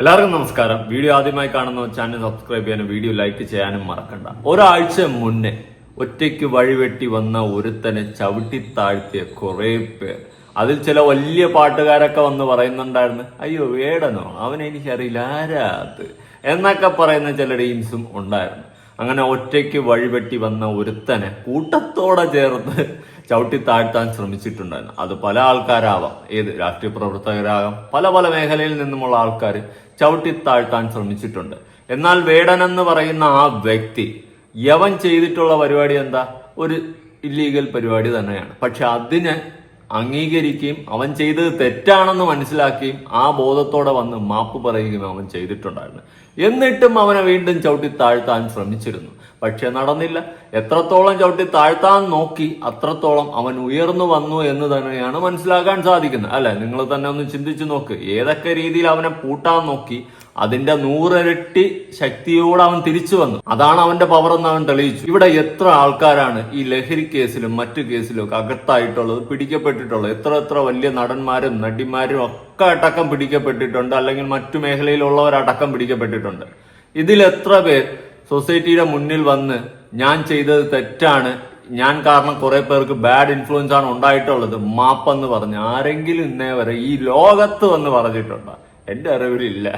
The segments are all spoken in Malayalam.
എല്ലാവർക്കും നമസ്കാരം. വീഡിയോ ആദ്യമായി കാണുന്ന ചാനൽ സബ്സ്ക്രൈബ് ചെയ്യാനും വീഡിയോ ലൈക്ക് ചെയ്യാനും മറക്കണ്ട. ഒരാഴ്ച മുന്നേ ഒറ്റയ്ക്ക് വഴിവെട്ടി വന്ന ഒരുത്തനെ ചവിട്ടി താഴ്ത്തിയ കുറെ പേർ. അതിൽ ചില വലിയ പാട്ടുകാരൊക്കെ വന്ന് പറയുന്നുണ്ടായിരുന്നു അയ്യോ വേടനോ അവനെനിക്കറിയില്ല ആരാത് എന്നൊക്കെ പറയുന്ന ചില ടീംസും ഉണ്ടായിരുന്നു. അങ്ങനെ ഒറ്റയ്ക്ക് വഴിപെട്ടി വന്ന ഒരുത്തനെ കൂട്ടത്തോടെ ചേർത്ത് ചവിട്ടി താഴ്ത്താൻ ശ്രമിച്ചിട്ടുണ്ടായിരുന്നു. അത് പല ആൾക്കാരാവാം. ഏത് രാഷ്ട്രീയ പ്രവർത്തകരാകാം. പല പല മേഖലയിൽ നിന്നുമുള്ള ആൾക്കാർ ചവിട്ടി താഴ്ത്താൻ ശ്രമിച്ചിട്ടുണ്ട്. എന്നാൽ വേടൻ എന്ന് പറയുന്ന ആ വ്യക്തി യവൻ ചെയ്തിട്ടുള്ള പരിപാടി എന്താ? ഒരു ഇല്ലീഗൽ പരിപാടി തന്നെയാണ്. പക്ഷെ അതിന് അംഗീകരിക്കുകയും അവൻ ചെയ്തത് തെറ്റാണെന്ന് മനസ്സിലാക്കുകയും ആ ബോധത്തോടെ വന്ന് മാപ്പ് പറയുകയും അവൻ ചെയ്തിട്ടുണ്ടായിരുന്നു. എന്നിട്ടും അവനെ വീണ്ടും ചവിട്ടി താഴ്ത്താൻ ശ്രമിച്ചിരുന്നു. പക്ഷെ നടന്നില്ല. എത്രത്തോളം ചവിട്ടി താഴ്ത്താൻ നോക്കി അത്രത്തോളം അവൻ ഉയർന്നു വന്നു എന്ന് തന്നെയാണ് മനസ്സിലാക്കാൻ സാധിക്കുന്നത്. അല്ലെ? നിങ്ങൾ തന്നെ ഒന്ന് ചിന്തിച്ചു നോക്ക്. ഏതൊക്കെ രീതിയിൽ അവനെ പൂട്ടാൻ നോക്കി അതിന്റെ നൂറിരട്ടി ശക്തിയോടെ അവൻ തിരിച്ചു വന്നു. അതാണ് അവന്റെ പവർ എന്ന് അവൻ തെളിയിച്ചു. ഇവിടെ എത്ര ആൾക്കാരാണ് ഈ ലഹരി കേസിലും മറ്റു കേസിലും ഒക്കെ അകത്തായിട്ടുള്ളത് പിടിക്കപ്പെട്ടിട്ടുള്ളത്? എത്ര എത്ര വലിയ നടന്മാരും നടിമാരും ഒക്കെ അടക്കം പിടിക്കപ്പെട്ടിട്ടുണ്ട് അല്ലെങ്കിൽ മറ്റു മേഖലയിലുള്ളവർ അടക്കം പിടിക്കപ്പെട്ടിട്ടുണ്ട്. ഇതിൽ എത്ര പേർ സൊസൈറ്റിയുടെ മുന്നിൽ വന്ന് ഞാൻ ചെയ്തത് തെറ്റാണ് ഞാൻ കാരണം കുറെ പേർക്ക് ബാഡ് ഇൻഫ്ലുവൻസ് ആണ് ഉണ്ടായിട്ടുള്ളത് മാപ്പെന്ന് പറഞ്ഞ് ആരെങ്കിലും ഇന്നേ വരെ ഈ ലോകത്ത് വന്ന് പറഞ്ഞിട്ടുണ്ടോ? എന്റെ അറിവിലില്ല.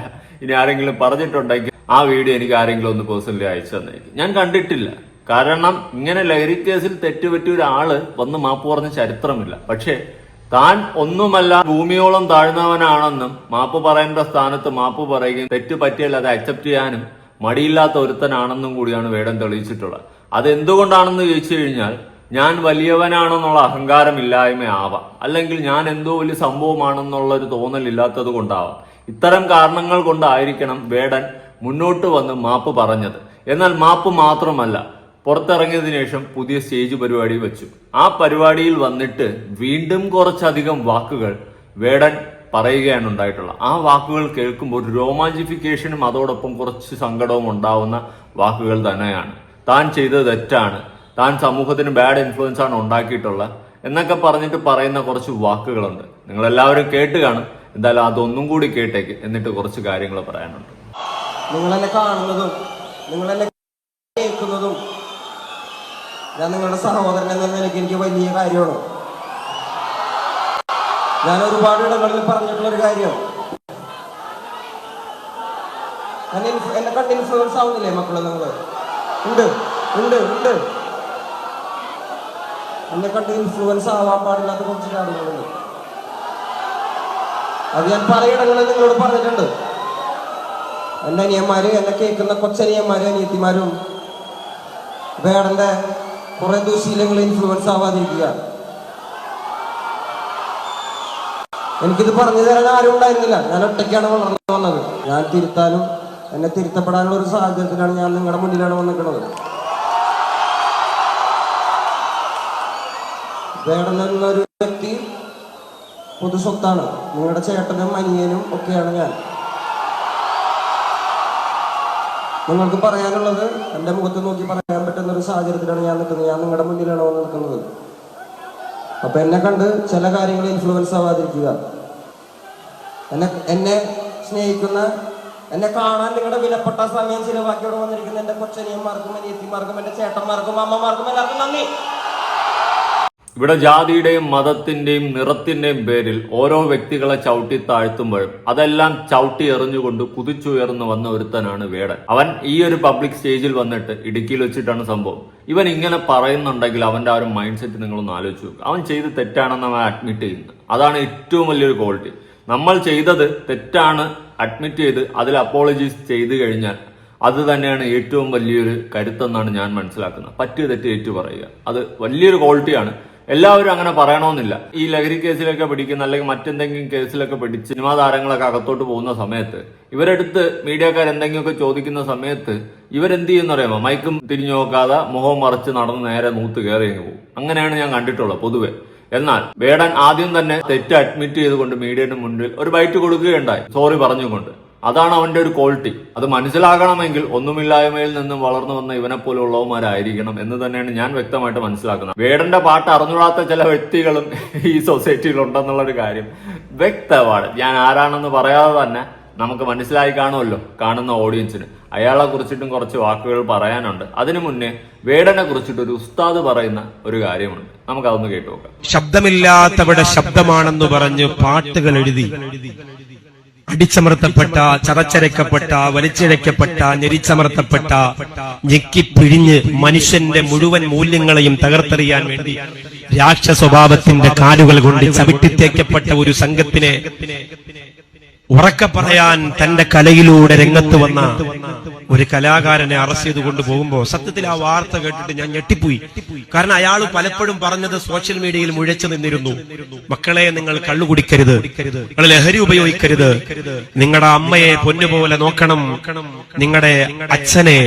ഇനി ആരെങ്കിലും പറഞ്ഞിട്ടുണ്ടെങ്കിൽ ആ വീഡിയോ എനിക്ക് ആരെങ്കിലും ഒന്ന് പേഴ്സണലി അയച്ചു തന്നേക്കും. ഞാൻ കണ്ടിട്ടില്ല. കാരണം ഇങ്ങനെ ലഹരി കേസിൽ തെറ്റുപറ്റിയ ഒരാൾ വന്ന് മാപ്പ് പറഞ്ഞ ചരിത്രമില്ല. പക്ഷേ താൻ ഒന്നുമല്ല ഭൂമിയോളം താഴ്ന്നവനാണെന്നും മാപ്പ് പറയേണ്ട സ്ഥാനത്ത് മാപ്പ് പറയുകയും തെറ്റ് പറ്റിയാൽ അത് അക്സെപ്റ്റ് ചെയ്യാനും മടിയില്ലാത്ത ഒരുത്തനാണെന്നും കൂടിയാണ് വേടൻ തെളിയിച്ചിട്ടുള്ളത്. അതെന്തുകൊണ്ടാണെന്ന് ചോദിച്ചു കഴിഞ്ഞാൽ ഞാൻ വലിയവനാണെന്നുള്ള അഹങ്കാരമില്ലായ്മ ആവാം അല്ലെങ്കിൽ ഞാൻ എന്തോ വലിയ സംഭവമാണെന്നുള്ള ഒരു തോന്നലില്ലാത്തത് കൊണ്ടാവാം. ഇത്തരം കാരണങ്ങൾ കൊണ്ടായിരിക്കണം വേടൻ മുന്നോട്ട് വന്ന് മാപ്പ് പറഞ്ഞത്. എന്നാൽ മാപ്പ് മാത്രമല്ല പുറത്തിറങ്ങിയതിനു ശേഷം പുതിയ സ്റ്റേജ് പരിപാടി വെച്ചു. ആ പരിപാടിയിൽ വന്നിട്ട് വീണ്ടും കുറച്ചധികം വാക്കുകൾ വേടൻ പറയുകയാണ് ഉണ്ടായിട്ടുള്ളത് ആ വാക്കുകൾ കേൾക്കുമ്പോൾ രോമാഞ്ചിഫിക്കേഷനും അതോടൊപ്പം കുറച്ച് സങ്കടവും ഉണ്ടാവുന്ന വാക്കുകൾ തന്നെയാണ്. താൻ ചെയ്തത് തെറ്റാണ്. താൻ സമൂഹത്തിന് ബാഡ് ഇൻഫ്ലുവൻസ് ആണ് ഉണ്ടാക്കിയിട്ടുള്ളത് എന്നൊക്കെ പറഞ്ഞിട്ട് പറയുന്ന കുറച്ച് വാക്കുകളുണ്ട്. നിങ്ങളെല്ലാവരും കേട്ട് കാണും. എന്തായാലും അതൊന്നും കൂടി കേട്ടേക്ക്. എന്നിട്ട് കുറച്ച് കാര്യങ്ങൾ പറയാനുണ്ട്. നിങ്ങളെന്നെ കാണുന്നതും നിങ്ങളെന്നെ കേൾക്കുന്നതും ഞാൻ നിങ്ങളുടെ സഹോദരൻ എന്ന നിലയ്ക്ക് എനിക്ക് വലിയ കാര്യമാണ്. ഞാൻ ഒരുപാട് ഇടങ്ങളിൽ പറഞ്ഞിട്ടുള്ള ഒരു കാര്യം. ഞാൻ ഇൻഫ്- എന്നെ കണ്ട് ഇൻഫ്ലുവൻസ് ആവുന്നില്ലേ മക്കളെ നിങ്ങൾ? ഉണ്ട് ഉണ്ട് ഉണ്ട്. എന്നെ കണ്ട് ഇൻഫ്ലുവൻസ് ആവാൻ പാടില്ലാത്ത കുറച്ച് കാര്യങ്ങളുണ്ട്. അത് ഞാൻ പറയണങ്ങളെ നിങ്ങളോട് പറഞ്ഞിട്ടുണ്ട്. എന്റെ അനിയന്മാര് എന്നെ കേൾക്കുന്ന കൊച്ചനിയന്മാരും അനിയത്തിമാരും വേടന്റെ കുറെ ദുശീലങ്ങൾ ഇൻഫ്ലുവൻസ് ആവാതിരിക്കുക. എനിക്കിത് പറഞ്ഞു തരാൻ ആരും ഉണ്ടായിരുന്നില്ല. ഞാൻ ഒറ്റയ്ക്കാണ് വളർന്നു വന്നത്. ഞാൻ തിരുത്താനും എന്നെ തിരുത്തപ്പെടാനുള്ള ഒരു സാഹചര്യത്തിലാണ് ഞാൻ നിങ്ങളുടെ മുന്നിലാണ് വന്നിരിക്കുന്നത് വേടൻ എന്നൊരു വ്യക്തി പൊതു സ്വത്താണ്. നിങ്ങളുടെ ചേട്ടനും അനിയനും ഒക്കെയാണ് ഞാൻ. നിങ്ങൾക്ക് പറയാനുള്ളത് എന്റെ മുഖത്ത് നോക്കി പറയാൻ പറ്റുന്ന ഒരു സാഹചര്യത്തിലാണ് ഞാൻ നിൽക്കുന്നത്. ഞാൻ നിങ്ങളുടെ മുന്നിലാണ് വന്ന് നിൽക്കുന്നത്. അപ്പൊ എന്നെ കണ്ട് ചില കാര്യങ്ങൾ ഇൻഫ്ലുവൻസ് ആവാതിരിക്കുക. എന്നെ എന്നെ സ്നേഹിക്കുന്ന എന്നെ കാണാൻ നിങ്ങളുടെ വിലപ്പെട്ട സമയം ചിലവാക്കിയോട് വന്നിരിക്കുന്ന എന്റെ കൊച്ചനിയന്മാർക്കും അനിയത്തിമാർക്കും എന്റെ ചേട്ടന്മാർക്കും അമ്മമാർക്കും എല്ലാവർക്കും നന്ദി. ഇവിടെ ജാതിയുടെയും മതത്തിന്റെയും നിറത്തിന്റെയും പേരിൽ ഓരോ വ്യക്തികളെ ചവിട്ടി താഴ്ത്തുമ്പോഴും അതെല്ലാം ചവിട്ടി എറിഞ്ഞുകൊണ്ട് കുതിച്ചുയർന്നു വന്ന ഒരുത്തനാണ് വേടൻ. അവൻ ഈ ഒരു പബ്ലിക് സ്റ്റേജിൽ വന്നിട്ട് ഇടുക്കിയിൽ വെച്ചിട്ടാണ് സംഭവം. ഇവൻ ഇങ്ങനെ പറയുന്നുണ്ടെങ്കിൽ അവന്റെ ആ ഒരു മൈൻഡ് സെറ്റ് നിങ്ങളൊന്ന് ആലോചിച്ചു അവൻ ചെയ്ത് തെറ്റാണെന്ന് അവൻ അഡ്മിറ്റ് ചെയ്യുന്നത്. അതാണ് ഏറ്റവും വലിയൊരു ക്വാളിറ്റി. നമ്മൾ ചെയ്തത് തെറ്റാണ് അഡ്മിറ്റ് ചെയ്ത് അതിൽ അപ്പോളജീസ് ചെയ്തു കഴിഞ്ഞാൽ അത് തന്നെയാണ് ഏറ്റവും വലിയൊരു കരുത്തെന്നാണ് ഞാൻ മനസ്സിലാക്കുന്നത്. പറ്റിയ തെറ്റ് ഏറ്റു പറയുക. അത് വലിയൊരു ക്വാളിറ്റിയാണ്. എല്ലാവരും അങ്ങനെ പറയണമെന്നില്ല ഈ ലഹരി കേസിലൊക്കെ പിടിക്കുന്ന അല്ലെങ്കിൽ മറ്റെന്തെങ്കിലും കേസിലൊക്കെ പിടിച്ച് സിനിമാ താരങ്ങളൊക്കെ അകത്തോട്ട് പോകുന്ന സമയത്ത് ഇവരെടുത്ത് മീഡിയക്കാർ എന്തെങ്കിലുമൊക്കെ ചോദിക്കുന്ന സമയത്ത് ഇവരെന്ത് ചെയ്യുന്ന അറിയാമോ? മൈക്കും തിരിഞ്ഞു നോക്കാതെ മുഖം മറച്ച് നടന്ന് നേരെ നൂത്ത് കയറി പോകും. അങ്ങനെയാണ് ഞാൻ കണ്ടിട്ടുള്ളത് പൊതുവെ. എന്നാൽ വേടൻ ആദ്യം തന്നെ തെറ്റ് അഡ്മിറ്റ് ചെയ്തുകൊണ്ട് മീഡിയയുടെ മുന്നിൽ ഒരു ബൈറ്റ് കൊടുക്കുകയുണ്ടായി. സോറി പറഞ്ഞുകൊണ്ട്. അതാണ് അവന്റെ ഒരു ക്വാളിറ്റി. അത് മനസ്സിലാകണമെങ്കിൽ ഒന്നുമില്ലായ്മയിൽ നിന്നും വളർന്നു വന്ന ഇവനെ പോലുള്ളവന്മാരായിരിക്കണം എന്ന് തന്നെയാണ് ഞാൻ വ്യക്തമായിട്ട് മനസ്സിലാക്കുന്നത്. വേടന്റെ പാട്ട് അറിഞ്ഞുകൂടാത്ത ചില വ്യക്തികളും ഈ സൊസൈറ്റിയിൽ ഉണ്ടെന്നുള്ള ഒരു കാര്യം വ്യക്തമാണ്. ഞാൻ ആരാണെന്ന് പറയാതെ തന്നെ നമുക്ക് മനസ്സിലായി കാണുമല്ലോ കാണുന്ന ഓഡിയൻസിന് അയാളെ കുറിച്ചിട്ടും കുറച്ച് വാക്കുകൾ പറയാനുണ്ട്. അതിനു മുന്നേ വേടനെ കുറിച്ചിട്ട് ഒരു ഉസ്താദ് പറയുന്ന ഒരു കാര്യമുണ്ട്. നമുക്ക് അതൊന്ന് കേട്ടു നോക്കാം. ശബ്ദമില്ലാത്തവിടെ ശബ്ദമാണെന്ന് പറഞ്ഞ് പാട്ടുകൾ എഴുതി. അടിച്ചമർത്തപ്പെട്ട ചതച്ചരക്കപ്പെട്ട വലിച്ചിഴക്കപ്പെട്ട ഞെരിച്ചമർത്തപ്പെട്ട ഞെക്കിപ്പിഴിഞ്ഞ് മനുഷ്യന്റെ മുഴുവൻ മൂല്യങ്ങളെയും തകർത്തെറിയാൻ വേണ്ടി രാക്ഷ സ്വഭാവത്തിന്റെ കാലുകൾ കൊണ്ട് ചവിട്ടിത്തേക്കപ്പെട്ട ഒരു സംഘത്തിനെ ഉറക്ക പറയാൻ തന്റെ കലയിലൂടെ രംഗത്ത് വന്ന ഒരു കലാകാരനെ അറസ്റ്റ് ചെയ്ത് കൊണ്ടുപോകുമ്പോ സത്യത്തിൽ ആ വാർത്ത കേട്ടിട്ട് ഞാൻ ഞെട്ടിപ്പോയി. കാരണം അയാൾ പലപ്പോഴും പറഞ്ഞത് സോഷ്യൽ മീഡിയയിൽ മുഴച്ചു നിന്നിരുന്നു. മക്കളെ നിങ്ങൾ കള്ളുകുടിക്കരുത് നിങ്ങൾ ലഹരി ഉപയോഗിക്കരുത്. നിങ്ങളുടെ അമ്മയെ പൊന്നുപോലെ നോക്കണം. നിങ്ങളുടെ അച്ഛനെ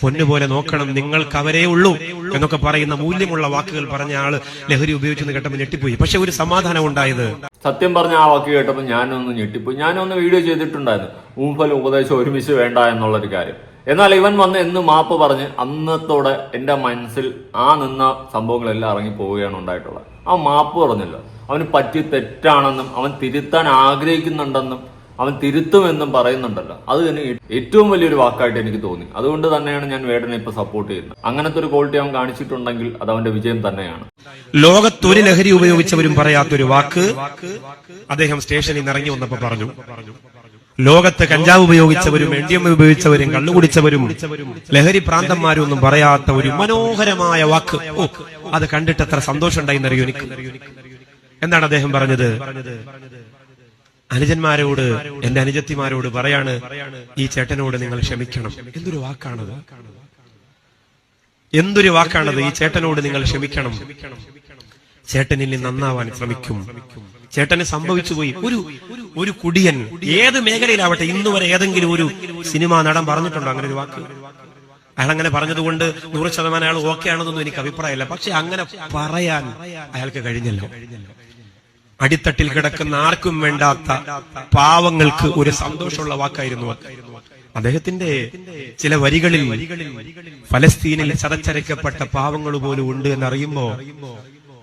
പൊന്നുപോലെ നോക്കണം. നിങ്ങൾക്ക് അവരേ ഉള്ളൂ എന്നൊക്കെ പറയുന്ന മൂല്യമുള്ള വാക്കുകൾ പറഞ്ഞ ആൾ ലഹരി ഉപയോഗിച്ചെന്ന് കേട്ടപ്പോൾ ഞെട്ടിപ്പോയി. പക്ഷെ ഒരു സമാധാനം ഉണ്ടായത് സത്യം പറഞ്ഞ ആ വാക്ക് കേട്ടപ്പോൾ ഞാനൊന്ന് ഞെട്ടിപ്പോയി. ഞാനൊന്ന് വീഡിയോ ചെയ്തിട്ടുണ്ടായിരുന്നു. ഊഫൽ ഉപദേശം ഒരുമിച്ച് വേണ്ട എന്നുള്ളൊരു കാര്യം. എന്നാൽ ഇവൻ വന്ന് എന്ന് മാപ്പ് പറഞ്ഞ് അന്നത്തോടെ എന്റെ മനസ്സിൽ ആ നിന്ന സംഭവങ്ങളെല്ലാം ഇറങ്ങി പോവുകയാണ് ഉണ്ടായിട്ടുള്ളത്. ആ മാപ്പ് പറഞ്ഞല്ലോ. അവന് പറ്റി തെറ്റാണെന്നും അവൻ തിരുത്താൻ ആഗ്രഹിക്കുന്നുണ്ടെന്നും അവൻ തിരുത്തുമെന്നും പറയുന്നുണ്ടല്ലോ. അത് തന്നെ ഏറ്റവും വലിയൊരു വാക്കായിട്ട് എനിക്ക് തോന്നി. അതുകൊണ്ട് തന്നെയാണ് ഞാൻ വേടനെ ഇപ്പൊ സപ്പോർട്ട് ചെയ്യുന്നത്. അങ്ങനത്തെ ഒരു ക്വാളിറ്റി അവൻ കാണിച്ചിട്ടുണ്ടെങ്കിൽ അത് അവന്റെ വിജയം തന്നെയാണ്. ലോകത്തൊരു ലഹരി ഉപയോഗിച്ചവരും പറയാത്തൊരു വാക്ക് അദ്ദേഹം സ്റ്റേഷനിൽ നിന്ന് ഇറങ്ങി വന്നപ്പോ പറഞ്ഞു. ലോകത്ത് കഞ്ചാവ് ഉപയോഗിച്ചവരും എം ഡി എം ഉപയോഗിച്ചവരും ലഹരി പ്രാന്തന്മാരും ഒന്നും പറയാത്ത ഒരു മനോഹരമായ വാക്ക്. അത് കണ്ടിട്ട് എത്ര സന്തോഷം ഉണ്ടായിന്നറിയോ എനിക്ക്? എന്താണ് അദ്ദേഹം പറഞ്ഞത്. അനുജന്മാരോട് എന്റെ അനുജത്തിമാരോട് പറയാണ് ഈ ചേട്ടനോട് നിങ്ങൾ ക്ഷമിക്കണം. എന്തൊരു വാക്കാണത്? എന്തൊരു വാക്കാണത്? ഈ ചേട്ടനോട് നിങ്ങൾ ക്ഷമിക്കണം. ചേട്ടനിൽ നിന്ന് നന്നാവാൻ ശ്രമിക്കും. ചേട്ടന് സംഭവിച്ചു പോയി. ഒരു ഒരു കുടിയൻ ഏത് മേഖലയിലാവട്ടെ ഇന്ന് വരെ ഏതെങ്കിലും ഒരു സിനിമാ നടൻ പറഞ്ഞിട്ടുണ്ടോ അങ്ങനെ ഒരു വാക്ക്? അയാൾ അങ്ങനെ പറഞ്ഞതുകൊണ്ട് നൂറ് ശതമാനം അയാൾ ഓക്കെ ആണെന്നൊന്നും എനിക്ക് അഭിപ്രായമില്ല. പക്ഷെ അങ്ങനെ പറയാൻ അയാൾക്ക് കഴിഞ്ഞല്ലോ. അടിത്തട്ടിൽ കിടക്കുന്ന ആർക്കും വേണ്ടാത്ത പാവങ്ങൾക്ക് ഒരു സന്തോഷമുള്ള വാക്കായിരുന്നു. അദ്ദേഹത്തിന്റെ ചില വരികളിൽ ഫലസ്തീനിൽ ചതച്ചരക്കപ്പെട്ട പാവങ്ങൾ പോലും ഉണ്ട് എന്നറിയുമ്പോ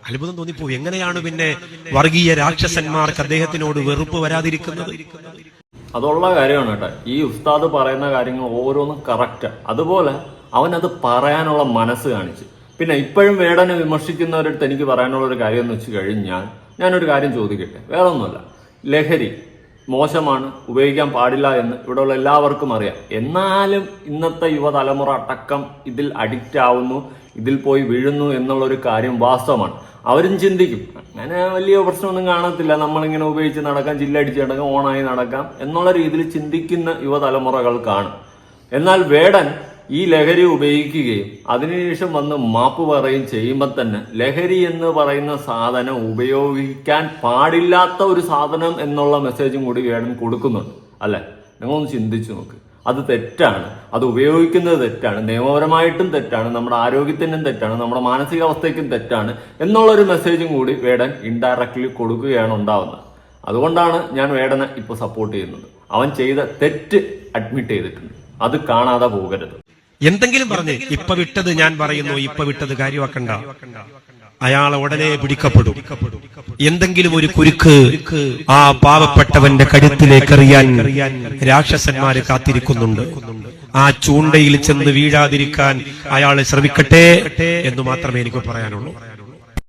അത്ഭുതം തോന്നിപ്പോ എങ്ങനെയാണ് പിന്നെ വർഗീയ രാക്ഷസന്മാർക്ക് അദ്ദേഹത്തിനോട് വെറുപ്പ് വരാതിരിക്കുന്നത്? അതുള്ള കാര്യമാണ് കേട്ടോ. ഈ ഉസ്താദ് പറയുന്ന കാര്യങ്ങൾ ഓരോന്നും കറക്റ്റ് അതുപോലെ അവൻ അത് പറയാനുള്ള മനസ്സ് കാണിച്ചു. പിന്നെ ഇപ്പോഴും വേടനെ വിമർശിക്കുന്നവരടുത്ത് എനിക്ക് പറയാനുള്ള ഒരു കാര്യം എന്ന് വെച്ച് കഴിഞ്ഞാൽ ഞാനൊരു കാര്യം ചോദിക്കട്ടെ? വേറെ ഒന്നുമല്ല ലഹരി മോശമാണ് ഉപയോഗിക്കാൻ പാടില്ല എന്ന് ഇവിടെയുള്ള എല്ലാവർക്കും അറിയാം. എന്നാലും ഇന്നത്തെ യുവതലമുറ അടക്കം ഇതിൽ അഡിക്റ്റ് ആവുന്നു ഇതിൽ പോയി വീഴുന്നു എന്നുള്ളൊരു കാര്യം വാസ്തവമാണ്. അവരും ചിന്തിക്കും അങ്ങനെ വലിയ പ്രശ്നമൊന്നും കാണത്തില്ല. നമ്മളിങ്ങനെ ഉപയോഗിച്ച് നടക്കാം ജില്ലടിച്ച് നടക്കാം ഓണായി നടക്കാം എന്നുള്ള രീതിയിൽ ചിന്തിക്കുന്ന യുവതലമുറകൾ എന്നാൽ വേടൻ ഈ ലഹരി ഉപയോഗിക്കുകയും അതിനുശേഷം വന്ന് മാപ്പ് പറയുകയും ചെയ്യുമ്പോൾ തന്നെ ലഹരി എന്ന് പറയുന്ന സാധനം ഉപയോഗിക്കാൻ പാടില്ലാത്ത ഒരു സാധനം എന്നുള്ള മെസ്സേജും കൂടി വേണം കൊടുക്കുന്നുണ്ട്. അല്ലേ? നിങ്ങളൊന്ന് ചിന്തിച്ചു നോക്ക്. അത് തെറ്റാണ്. അത് ഉപയോഗിക്കുന്നത് തെറ്റാണ്. നിയമപരമായിട്ടും തെറ്റാണ്. നമ്മുടെ ആരോഗ്യത്തിനും തെറ്റാണ്. നമ്മുടെ മാനസികാവസ്ഥയ്ക്കും തെറ്റാണ് എന്നുള്ളൊരു മെസ്സേജും കൂടി വേടൻ ഇൻഡയറക്റ്റ്ലി കൊടുക്കുകയാണ് ഉണ്ടാവുന്നത്. അതുകൊണ്ടാണ് ഞാൻ വേടനെ ഇപ്പോൾ സപ്പോർട്ട് ചെയ്യുന്നത്. അവൻ ചെയ്ത തെറ്റ് അഡ്മിറ്റ് ചെയ്തിട്ടുണ്ട്. അത് കാണാതെ പോകരുത്. എന്തെങ്കിലും പറഞ്ഞ് ഇപ്പൊ വിട്ടത് ഞാൻ പറയുന്നു ഇപ്പൊ വിട്ടത് കാര്യമാക്കണ്ട. അയാളെ ഉടനെ പിടിക്കപ്പെടും. എന്തെങ്കിലും ഒരു കുരുക്ക് ആ പാവപ്പെട്ടവന്റെ കഴുത്തിലേക്ക് എറിയാൻ രാക്ഷസന്മാര് കാത്തിരിക്കുന്നുണ്ട്. ആ ചൂണ്ടയിൽ ചെന്ന് വീഴാതിരിക്കാൻ അയാളെ ശ്രമിക്കട്ടെ എന്ന് മാത്രമേ എനിക്ക് പറയാനുള്ളൂ.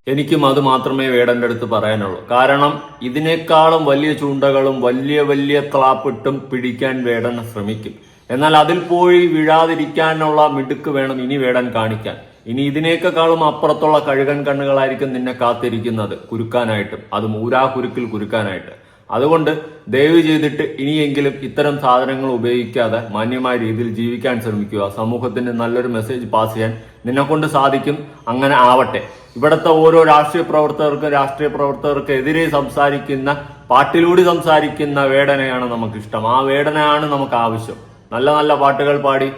എനിക്കും അത് മാത്രമേ വേടന്റെ അടുത്ത് പറയാനുള്ളൂ. കാരണം ഇതിനേക്കാളും വലിയ ചൂണ്ടകളും വലിയ വലിയ ക്ലാപ്പിട്ടും പിടിക്കാൻ വേടൻ ശ്രമിക്കും. എന്നാൽ അതിൽ പോയി വീഴാതിരിക്കാനുള്ള മിടുക്ക് വേണം ഇനി വേടൻ കാണിക്കാൻ. ഇനി ഇതിനേക്കാളും അപ്പുറത്തുള്ള കഴുകൻ കണ്ണുകളായിരിക്കും നിന്നെ കാത്തിരിക്കുന്നത് കുരുക്കാനായിട്ടും. അത് മൂരാ കുരുക്കിൽ കുരുക്കാനായിട്ട്. അതുകൊണ്ട് ദയവ് ചെയ്തിട്ട് ഇനിയെങ്കിലും ഇത്തരം സാധനങ്ങൾ ഉപയോഗിക്കാതെ മാന്യമായ രീതിയിൽ ജീവിക്കാൻ ശ്രമിക്കുക. സമൂഹത്തിന് നല്ലൊരു മെസ്സേജ് പാസ് ചെയ്യാൻ നിന്നെക്കൊണ്ട് സാധിക്കും. അങ്ങനെ ആവട്ടെ. ഇവിടുത്തെ ഓരോ രാഷ്ട്രീയ പ്രവർത്തകർക്കും രാഷ്ട്രീയ പ്രവർത്തകർക്കെതിരെ സംസാരിക്കുന്ന പാട്ടിലൂടെ സംസാരിക്കുന്ന വേടനയാണ് നമുക്കിഷ്ടം. ആ വേടനയാണ് നമുക്ക് ആവശ്യം. നല്ല നല്ല പാട്ടുകൾ പാടി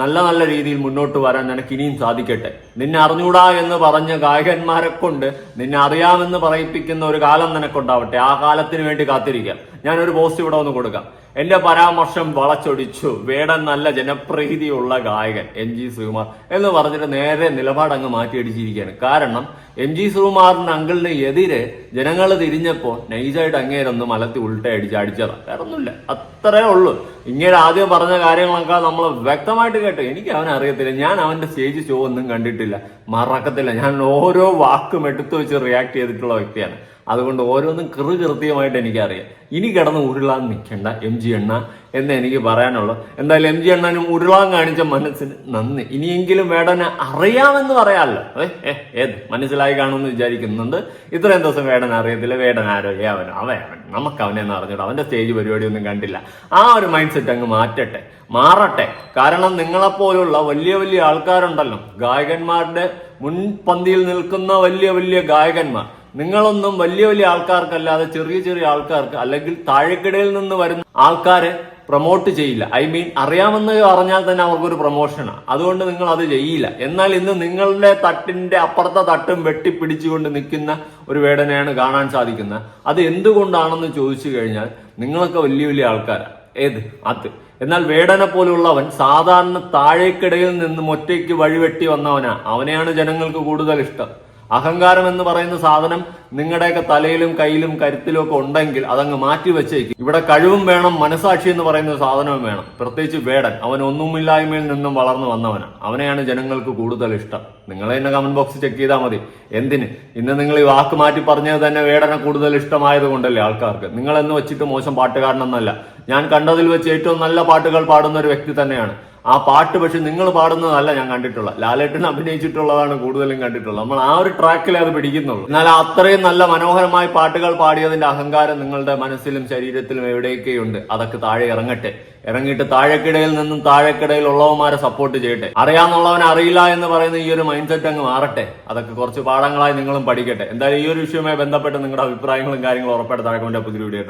നല്ല നല്ല രീതിയിൽ മുന്നോട്ട് വരാൻ നിനക്ക് ഇനിയും സാധിക്കട്ടെ. നിന്നെ അറിഞ്ഞൂടാ എന്ന് പറഞ്ഞ ഗായകന്മാരെ കൊണ്ട് നിന്നെ അറിയാമെന്ന് പറയിപ്പിക്കുന്ന ഒരു കാലം നിനക്കുണ്ടാവട്ടെ. ആ കാലത്തിന് വേണ്ടി കാത്തിരിക്കാം. ഞാനൊരു പോസ്റ്റ് ഇവിടെ ഒന്ന് കൊടുക്കാം. എന്റെ പരാമർശം വളച്ചൊടിച്ചു. വേടൻ നല്ല ജനപ്രീതിയുള്ള ഗായകൻ എം ജി ശ്രീകുമാർ എന്ന് പറഞ്ഞിട്ട് നേരെ നിലപാട് അങ്ങ് മാറ്റിയടിച്ചിരിക്കുകയാണ്. കാരണം എം ജി ശ്രീകുമാറിന്റെ അങ്കിളിന് എതിരെ ജനങ്ങൾ തിരിഞ്ഞപ്പോൾ നൈസായിട്ട് അങ്ങേരൊന്ന് മലത്തി ഉൾട്ടയടിച്ച് അടിച്ചതാ. വേറെ ഒന്നുമില്ല അത്രേ ഉള്ളൂ. ഇങ്ങനെ ആദ്യം പറഞ്ഞ കാര്യങ്ങളൊക്കെ നമ്മൾ വ്യക്തമായിട്ട് കേട്ടു. എനിക്ക് അവൻ അറിയത്തില്ല. ഞാൻ അവന്റെ സ്റ്റേജ് ഷോ ഒന്നും കണ്ടിട്ടില്ല. മറക്കത്തില്ല. ഞാൻ ഓരോ വാക്കും എടുത്തു വെച്ച് റിയാക്ട് ചെയ്തിട്ടുള്ള വ്യക്തിയാണ്. അതുകൊണ്ട് ഓരോന്നും കൃ കൃത്യമായിട്ട് എനിക്കറിയാം. ഇനി കിടന്ന് ഉരുളാൻ നിൽക്കണ്ട എം ജി എണ്ണ എന്ന് എനിക്ക് പറയാനുള്ളൂ. എന്തായാലും എം ജി എണ്ണനും ഉരുളാൻ കാണിച്ച മനസ്സിന് നന്ദി. ഇനിയെങ്കിലും വേടനെ അറിയാമെന്ന് പറയാമല്ലോ ഏ ഏത്? മനസ്സിലായി കാണുമെന്ന് വിചാരിക്കുന്നുണ്ട്. ഇത്രയും ദിവസം വേടൻ അറിയത്തില്ല. വേടൻ ആരോ ഏ അവനോ? അവൻ നമുക്ക് അവനെന്ന് അറിഞ്ഞൂടാ. അവന്റെ സ്റ്റേജ് പരിപാടി ഒന്നും കണ്ടില്ല. ആ ഒരു മൈൻഡ് സെറ്റ് അങ്ങ് മാറ്റട്ടെ. മാറട്ടെ. കാരണം നിങ്ങളെപ്പോലുള്ള വലിയ വലിയ ആൾക്കാരുണ്ടല്ലോ. ഗായകന്മാരുടെ മുൻപന്തിയിൽ നിൽക്കുന്ന വലിയ വലിയ ഗായകന്മാർ. നിങ്ങളൊന്നും വലിയ വലിയ ആൾക്കാർക്കല്ലാതെ ചെറിയ ചെറിയ ആൾക്കാർക്ക് അല്ലെങ്കിൽ താഴെക്കിടയിൽ നിന്ന് വരുന്ന ആൾക്കാരെ പ്രൊമോട്ട് ചെയ്യില്ല. ഐ മീൻ അറിയാമെന്ന് പറഞ്ഞാൽ തന്നെ അവർക്കൊരു പ്രൊമോഷനാണ് അതുകൊണ്ട് നിങ്ങൾ അത് ചെയ്യില്ല. എന്നാൽ ഇന്ന് നിങ്ങളുടെ തട്ടിന്റെ അപ്പുറത്തെ തട്ടും വെട്ടിപ്പിടിച്ചുകൊണ്ട് നിൽക്കുന്ന ഒരു വേടനയാണ് കാണാൻ സാധിക്കുന്നത്. അത് എന്തുകൊണ്ടാണെന്ന് ചോദിച്ചു കഴിഞ്ഞാൽ നിങ്ങളൊക്കെ വലിയ വലിയ ആൾക്കാരാണ് ഏത്? അത്. എന്നാൽ വേടന പോലുള്ളവൻ സാധാരണ താഴേക്കിടയിൽ നിന്നും ഒറ്റയ്ക്ക് വഴിവെട്ടി വന്നവനാ. അവനെയാണ് ജനങ്ങൾക്ക് കൂടുതൽ ഇഷ്ടം. അഹങ്കാരം എന്ന് പറയുന്ന സാധനം നിങ്ങളുടെയൊക്കെ തലയിലും കയ്യിലും കരുത്തിലും ഒക്കെ ഉണ്ടെങ്കിൽ അതങ്ങ് മാറ്റി വെച്ചേക്കും. ഇവിടെ കഴിവും വേണം മനസാക്ഷി എന്ന് പറയുന്ന സാധനവും വേണം. പ്രത്യേകിച്ച് വേടൻ. അവൻ ഒന്നുമില്ലായ്മയിൽ നിന്നും വളർന്നു വന്നവനാണ്. അവനെയാണ് ജനങ്ങൾക്ക് കൂടുതൽ ഇഷ്ടം. നിങ്ങൾ തന്നെ കമന്റ് ബോക്സ് ചെക്ക് ചെയ്താൽ മതി. എന്തിന്? ഇന്ന് നിങ്ങൾ ഈ വാക്ക് മാറ്റി പറഞ്ഞത് തന്നെ വേടനെ കൂടുതൽ ഇഷ്ടമായത് കൊണ്ടല്ലേ ആൾക്കാർക്ക്. നിങ്ങൾ എന്ന് വെച്ചിട്ട് മോശം പാട്ടുകാരനെന്നല്ല. ഞാൻ കണ്ടതിൽ വെച്ച് ഏറ്റവും നല്ല പാട്ടുകൾ പാടുന്ന ഒരു വ്യക്തി തന്നെയാണ്. ആ പാട്ട് പക്ഷെ നിങ്ങൾ പാടുന്നതല്ല ഞാൻ കണ്ടിട്ടുള്ള ലാലേട്ടൻ അഭിനയിച്ചിട്ടുള്ളതാണ് കൂടുതലും കണ്ടിട്ടുള്ളത്. നമ്മൾ ആ ഒരു ട്രാക്കിലേ അത് പിടിക്കുന്നുള്ളൂ. എന്നാൽ അത്രയും നല്ല മനോഹരമായ പാട്ടുകൾ പാടിയതിന്റെ അഹങ്കാരം നിങ്ങളുടെ മനസ്സിലും ശരീരത്തിലും എവിടെയൊക്കെയുണ്ട്? അതൊക്കെ താഴെ ഇറങ്ങട്ടെ. ഇറങ്ങിയിട്ട് താഴെക്കിടയിൽ നിന്നും താഴെക്കിടയിൽ ഉള്ളവന്മാരെ സപ്പോർട്ട് ചെയ്യട്ടെ. അറിയാന്നുള്ളവൻ അറിയില്ല എന്ന് പറയുന്ന ഈ ഒരു മൈൻഡ് സെറ്റ് അങ്ങ് മാറട്ടെ. അതൊക്കെ കുറച്ച് പാഠങ്ങളായി നിങ്ങളും പഠിക്കട്ടെ. എന്തായാലും ഈ ഒരു വിഷയവുമായി ബന്ധപ്പെട്ട് നിങ്ങളുടെ അഭിപ്രായങ്ങളും കാര്യങ്ങളും ഉറപ്പായിട്ട് താഴെ കൊണ്ട് പുതിയ വീഡിയോ